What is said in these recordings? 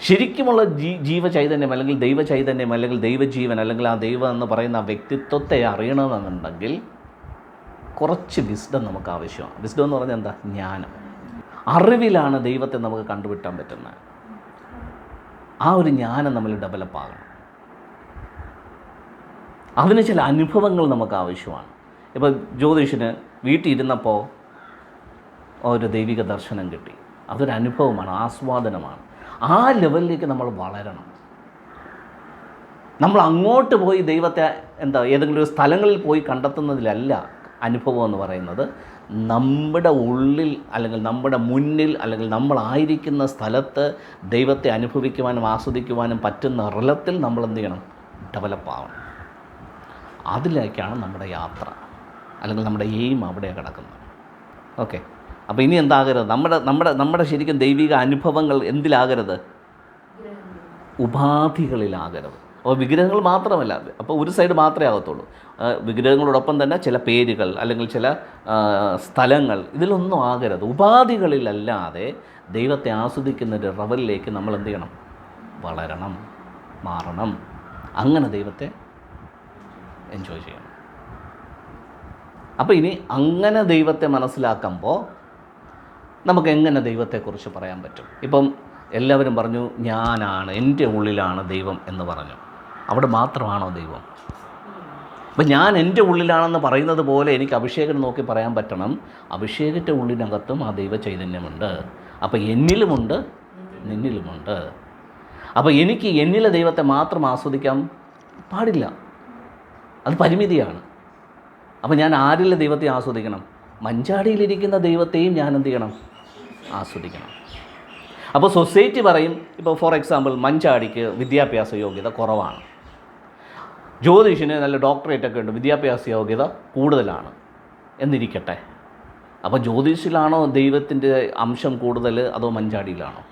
ശരിക്കുമുള്ള ജീ ജീവചൈതന്യം അല്ലെങ്കിൽ ദൈവചൈതന്യം അല്ലെങ്കിൽ ദൈവജീവൻ അല്ലെങ്കിൽ ആ ദൈവം എന്ന് പറയുന്ന ആ വ്യക്തിത്വത്തെ അറിയണമെന്നുണ്ടെങ്കിൽ കുറച്ച് വിസ്ഡം നമുക്ക് ആവശ്യമാണ്. വിസ്ഡം എന്ന് പറഞ്ഞാൽ എന്താ? ജ്ഞാനം. അറിവിലാണ് ദൈവത്തെ നമുക്ക് കണ്ടുപിട്ടാൻ പറ്റുന്നത്. ആ ഒരു ജ്ഞാനം നമ്മൾ ഡെവലപ്പ് ആകണം. അതിന് ചില അനുഭവങ്ങൾ നമുക്ക് ആവശ്യമാണ്. ഇപ്പോൾ ജ്യോതിഷന് വീട്ടിൽ ഇരുന്നപ്പോൾ ഒരു ദൈവിക ദർശനം കിട്ടി. അതൊരു അനുഭവമാണ് ആസ്വാദനമാണ്. ആ ലെവലിലേക്ക് നമ്മൾ വളരണം. നമ്മൾ അങ്ങോട്ട് പോയി ദൈവത്തെ എന്താ ഏതെങ്കിലും ഒരു സ്ഥലങ്ങളിൽ പോയി കണ്ടെത്തുന്നതിലല്ല അനുഭവം എന്ന് പറയുന്നത്. നമ്മുടെ ഉള്ളിൽ അല്ലെങ്കിൽ നമ്മുടെ മുന്നിൽ അല്ലെങ്കിൽ നമ്മളായിരിക്കുന്ന സ്ഥലത്ത് ദൈവത്തെ അനുഭവിക്കുവാനും ആസ്വദിക്കുവാനും പറ്റുന്ന റിലത്തിൽ നമ്മൾ എന്ത് ചെയ്യണം? ഡെവലപ്പ് ആവണം. അതിലേക്കാണ് നമ്മുടെ യാത്ര. അല്ലെങ്കിൽ നമ്മുടെ എയിം അവിടെ കിടക്കുന്നത്. ഓക്കെ. അപ്പോൾ ഇനി എന്താകരുത്? നമ്മുടെ നമ്മുടെ നമ്മുടെ ശരിക്കും ദൈവിക അനുഭവങ്ങൾ എന്തിലാകരുത്? ഉപാധികളിലാകരുത്. അപ്പോൾ വിഗ്രഹങ്ങൾ മാത്രമല്ല അപ്പോൾ ഒരു സൈഡ് മാത്രമേ ആകത്തുള്ളൂ. വിഗ്രഹങ്ങളോടൊപ്പം തന്നെ ചില പേരുകൾ അല്ലെങ്കിൽ ചില സ്ഥലങ്ങൾ ഇതിലൊന്നും ആകരുത്. ഉപാധികളിലല്ലാതെ ദൈവത്തെ ആസ്വദിക്കുന്ന ഒരു റവലിലേക്ക് നമ്മൾ എന്ത് ചെയ്യണം? വളരണം മാറണം. അങ്ങനെ ദൈവത്തെ എൻജോയ് ചെയ്യണം. അപ്പോൾ ഇനി അങ്ങനെ ദൈവത്തെ മനസ്സിലാക്കുമ്പോൾ നമുക്ക് എങ്ങനെ ദൈവത്തെക്കുറിച്ച് പറയാൻ പറ്റും? ഇപ്പം എല്ലാവരും പറഞ്ഞു ഞാനാണ് എന്റെ ഉള്ളിലാണ് ദൈവം എന്ന് പറഞ്ഞു. അവിടെ മാത്രമാണോ ദൈവം? അപ്പം ഞാൻ എന്റെ ഉള്ളിലാണെന്ന് പറയുന്നത് പോലെ എനിക്ക് അഭിഷേകം നോക്കി പറയാൻ പറ്റണം. അഭിഷേകത്തെ ഉള്ളിനകത്തും ആ ദൈവ ചൈതന്യമുണ്ട് അപ്പോൾ എന്നിലുമുണ്ട് നിന്നിലുമുണ്ട്. അപ്പോൾ എനിക്ക് എന്നിലെ ദൈവത്തെ മാത്രം ആസ്വദിക്കാൻ പാടില്ല. അത് പരിമിതിയാണ്. അപ്പോൾ ഞാൻ ആരിലെ ദൈവത്തെ ആസ്വദിക്കണം? മഞ്ചാടിയിലിരിക്കുന്ന ദൈവത്തെയും ഞാൻ എന്ത് ചെയ്യണം? ആസ്വദിക്കണം. അപ്പോൾ സൊസൈറ്റി പറയും ഇപ്പോൾ ഫോർ എക്സാമ്പിൾ മഞ്ചാടിക്ക് വിദ്യാഭ്യാസ യോഗ്യത കുറവാണ്. ജ്യോതിഷിന് നല്ല ഡോക്ടറേറ്റ് ഒക്കെ ഉണ്ട് വിദ്യാഭ്യാസ യോഗ്യത കൂടുതലാണ് എന്നിരിക്കട്ടെ. അപ്പോൾ ജ്യോതിഷിലാണോ ദൈവത്തിന്റെ അംശം കൂടുതൽ അതോ മഞ്ചാടിയിലാണോ?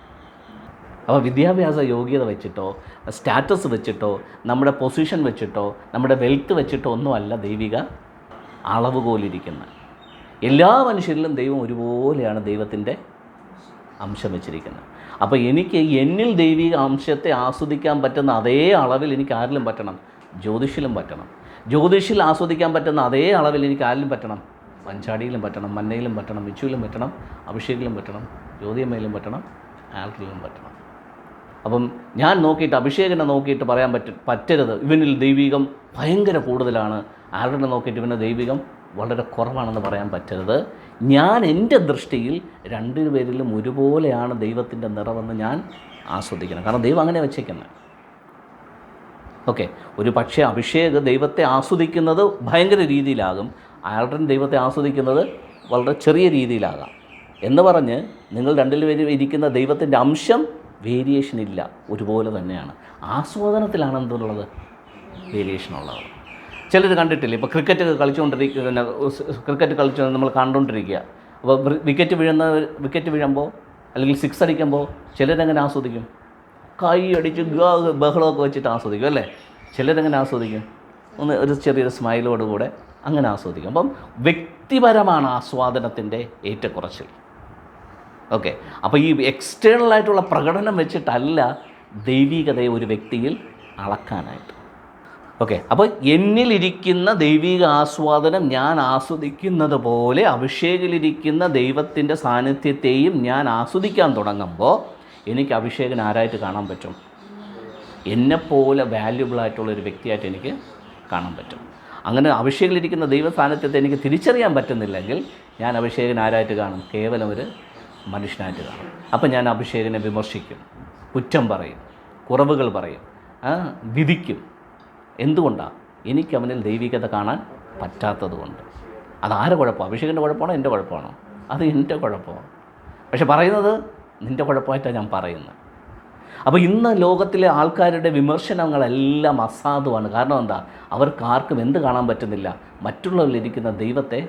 അപ്പോൾ വിദ്യാഭ്യാസ യോഗ്യത വെച്ചിട്ടോ സ്റ്റാറ്റസ് വെച്ചിട്ടോ നമ്മുടെ പൊസിഷൻ വെച്ചിട്ടോ നമ്മുടെ വെൽത്ത് വെച്ചിട്ടോ ഒന്നുമല്ല ദൈവിക അളവുകോലിരിക്കുന്നത്. എല്ലാ മനുഷ്യരിലും ദൈവം ഒരുപോലെയാണ് ദൈവത്തിന്റെ അംശം വെച്ചിരിക്കുന്നത്. അപ്പോൾ എനിക്ക് എന്നിൽ ദൈവിക അംശത്തെ ആസ്വദിക്കാൻ പറ്റുന്ന അതേ അളവിൽ എനിക്ക് ആരിലും പറ്റണം? ജ്യോതിഷിലും പറ്റണം. ജ്യോതിഷിൽ ആസ്വദിക്കാൻ പറ്റുന്ന അതേ അളവിൽ എനിക്ക് ആരിലും പറ്റണം? പഞ്ചാടിയിലും പറ്റണം മന്നയിലും പറ്റണം വിച്ചുവിലും പറ്റണം അഭിഷേകിലും പറ്റണം ജ്യോതിയമ്മയിലും പറ്റണം ആൽക്കിലും പറ്റണം. അപ്പം ഞാൻ നോക്കിയിട്ട് അഭിഷേകനെ നോക്കിയിട്ട് പറയാൻ പറ്റ പറ്റരുത്. ഇവനിൽ ദൈവികം ഭയങ്കര കൂടുതലാണ്. ആരുടെ നോക്കിയിട്ട് ഇവന്റെ ദൈവികം വളരെ കുറവാണെന്ന് പറയാൻ പറ്റരുത്. ഞാൻ എന്റെ ദൃഷ്ടിയിൽ രണ്ടു രണ്ടുപേരിലും ഒരുപോലെയാണ് ദൈവത്തിന്റെ നിറവെന്ന് ഞാൻ ആസ്വദിക്കണം. കാരണം ദൈവം അങ്ങനെ വെച്ചേക്കുന്നത് ഓക്കെ. ഒരു പക്ഷേ അഭിഷേക് ദൈവത്തെ ആസ്വദിക്കുന്നത് ഭയങ്കര രീതിയിലാകും. ആൾഡൻ ദൈവത്തെ ആസ്വദിക്കുന്നത് വളരെ ചെറിയ രീതിയിലാകാം. എന്ന് പറഞ്ഞ് നിങ്ങൾ രണ്ടിൽ പേരും ഇരിക്കുന്ന ദൈവത്തിന്റെ അംശം വേരിയേഷൻ ഇല്ല. ഒരുപോലെ തന്നെയാണ്. ആസ്വാദനത്തിലാണ് എന്തുള്ളത് വേരിയേഷൻ ഉള്ളത്. ചിലർ കണ്ടിട്ടില്ല? ഇപ്പോൾ ക്രിക്കറ്റ് കളിച്ചുകൊണ്ടിരിക്കുന്ന ക്രിക്കറ്റ് കളിച്ചു നമ്മൾ കണ്ടുകൊണ്ടിരിക്കുക അപ്പോൾ വിക്കറ്റ് വീഴുന്ന വിക്കറ്റ് വീഴുമ്പോൾ അല്ലെങ്കിൽ സിക്സ് അടിക്കുമ്പോൾ ചിലരെങ്ങനെ ആസ്വദിക്കും? കൈ അടിച്ച് ബഹളമൊക്കെ വെച്ചിട്ട് ആസ്വദിക്കും അല്ലേ? ചിലരെങ്ങനെ ആസ്വദിക്കും? ഒന്ന് ഒരു ചെറിയൊരു സ്മൈലോട് കൂടെ അങ്ങനെ ആസ്വദിക്കും. അപ്പം വ്യക്തിപരമാണ് ആസ്വാദനത്തിന്റെ ഏറ്റക്കുറച്ചിൽ. ഓക്കെ. അപ്പോൾ ഈ എക്സ്റ്റേണലായിട്ടുള്ള പ്രകടനം വെച്ചിട്ടല്ല ദൈവികതയെ ഒരു വ്യക്തിയിൽ അളക്കാനായിട്ട് ഓക്കെ. അപ്പോൾ എന്നിലിരിക്കുന്ന ദൈവിക ആസ്വാദനം ഞാൻ ആസ്വദിക്കുന്നത് പോലെ അഭിഷേകിലിരിക്കുന്ന ദൈവത്തിന്റെ സാന്നിധ്യത്തെയും ഞാൻ ആസ്വദിക്കാൻ തുടങ്ങുമ്പോൾ എനിക്ക് അഭിഷേകൻ ആരായിട്ട് കാണാൻ പറ്റും? എന്നെപ്പോലെ വാല്യുബിൾ ആയിട്ടുള്ള ഒരു വ്യക്തിയായിട്ട് എനിക്ക് കാണാൻ പറ്റും. അങ്ങനെ അഭിഷേകിലിരിക്കുന്ന ദൈവ സാന്നിധ്യത്തെ എനിക്ക് തിരിച്ചറിയാൻ പറ്റുന്നില്ലെങ്കിൽ ഞാൻ അഭിഷേകൻ ആരായിട്ട് കാണും? കേവലം ഒരു മനുഷ്യനായിട്ട് കാണും. അപ്പം ഞാൻ അഭിഷേകനെ വിമർശിക്കും കുറ്റം പറയും കുറവുകൾ പറയും വിധിക്കും. എന്തുകൊണ്ടാണ് എനിക്ക് അവനിൽ ദൈവികത കാണാൻ പറ്റാത്തതുകൊണ്ട്. കൊണ്ട് അത് ആരെ കുഴപ്പമാണ് അഭിഷേകന്റെ കുഴപ്പമാണോ? എന്റെ കുഴപ്പമാണോ? അത് എന്റെ കുഴപ്പമാണ്. പക്ഷെ പറയുന്നത് നിന്റെ കുഴപ്പമായിട്ടാണ് ഞാൻ പറയുന്നത്. അപ്പോൾ ഇന്ന് ലോകത്തിലെ ആൾക്കാരുടെ വിമർശനങ്ങളെല്ലാം അസാധുവാണ്. കാരണം എന്താ? അവർക്ക് ആർക്കും എന്ത് കാണാൻ പറ്റുന്നില്ല? മറ്റുള്ളവരിലിരിക്കുന്ന ദൈവത്തെ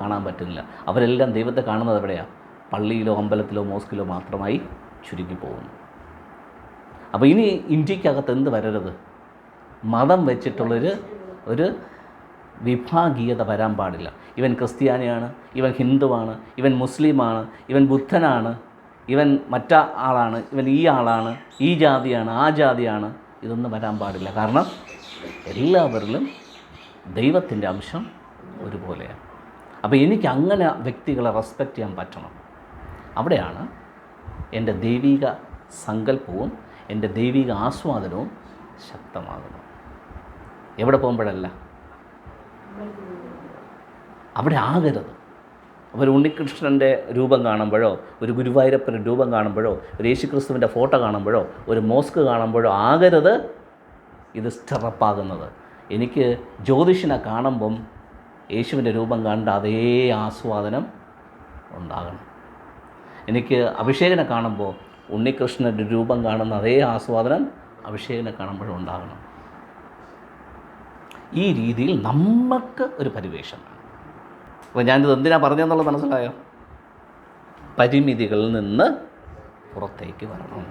കാണാൻ പറ്റുന്നില്ല. അവരെല്ലാം ദൈവത്തെ കാണുന്നത് എവിടെയാണ് പള്ളിയിലോ അമ്പലത്തിലോ മോസ്കിലോ മാത്രമായി ചുരുങ്ങി പോകുന്നു അപ്പോൾ ഇനി ഇന്ത്യക്കകത്ത് എന്ത് വരരുത്? മതം വെച്ചിട്ടുള്ളൊരു ഒരു വിഭാഗീയത വരാൻ പാടില്ല. ഇവൻ ക്രിസ്ത്യാനിയാണ് ഇവൻ ഹിന്ദുവാണ് ഇവൻ മുസ്ലിമാണ് ഇവൻ ബുദ്ധനാണ് ഇവൻ മറ്റ ആളാണ് ഇവൻ ഈ ആളാണ് ഈ ജാതിയാണ് ആ ജാതിയാണ് ഇതൊന്നും വരാൻ പാടില്ല. കാരണം എല്ലാവരിലും ദൈവത്തിന്റെ അംശം ഒരുപോലെയാണ്. അപ്പോൾ എനിക്ക് അങ്ങനെ വ്യക്തികളെ റെസ്പെക്റ്റ് ചെയ്യാൻ പറ്റണം. അവിടെയാണ് എന്റെ ദൈവിക സങ്കല്പവും എന്റെ ദൈവിക ആസ്വാദനവും ശക്തമാകുന്നത്. എവിടെ പോകുമ്പോഴല്ല? അവിടെ ആകരുത്. ഒരു ഉണ്ണികൃഷ്ണന്റെ രൂപം കാണുമ്പോഴോ ഒരു ഗുരുവായൂരപ്പന്റെ രൂപം കാണുമ്പോഴോ ഒരു യേശുക്രിസ്തുവിന്റെ ഫോട്ടോ കാണുമ്പോഴോ ഒരു മോസ്ക് കാണുമ്പോഴോ ആകരുത്. ഇത് സ്റ്റെറപ്പാകുന്നത്. എനിക്ക് ജ്യോതിഷനെ കാണുമ്പം യേശുവിന്റെ രൂപം കണ്ട അതേ ആസ്വാദനം ഉണ്ടാകണം. എനിക്ക് അഭിഷേകനെ കാണുമ്പോൾ ഉണ്ണികൃഷ്ണന്റെ രൂപം കാണുന്ന അതേ ആസ്വാദനം അഭിഷേകനെ കാണുമ്പോഴും ഉണ്ടാകണം. ഈ രീതിയിൽ നമുക്ക് ഒരു പരിവേഷമാണ് അപ്പോൾ ഞാനിത് എന്തിനാ പറഞ്ഞതെന്നുള്ളത് മനസ്സിലായോ? പരിമിതികളിൽ നിന്ന് പുറത്തേക്ക് വരണം.